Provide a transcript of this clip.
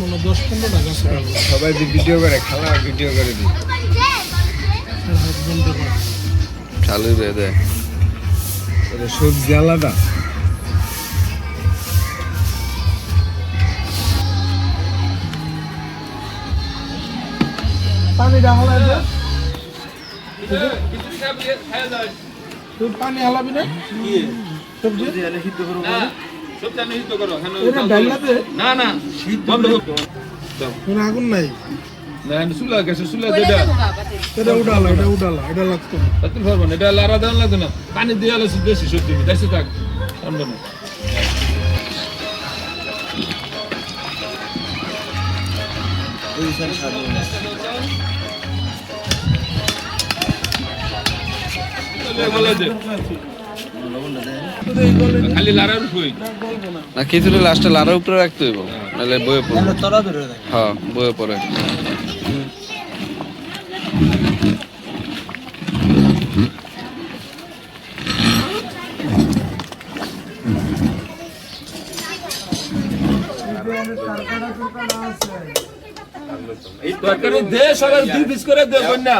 মনে দশ সবাই যে ভিডিও করে খালা ভিডিও করে দিই। চালু রে দেয় সবজি আলাদা। পানি হালা দে। তুই পানি হালাবি না? সবজি? ডাইলা দে না না বন্ধ করো। আগুন নাই। সুলা গেছে সুলা যেটা এটা উডালা এটা উডালা এটা লাগতো না তাতে পারব না এটা লারা দান লাগতো না। পানি দিয়ে আলো বেশি সত্যি তাইছে থাক আনব না বলে এই না না খিচুড়ি লাস্টে লাড়ার উপরে রাখতে হইব নাহলে বয়ে দেয় হ্যাঁ বয়ে পড়ে। তরকারি দে সবাই দুই পিস করে দে কন্যা।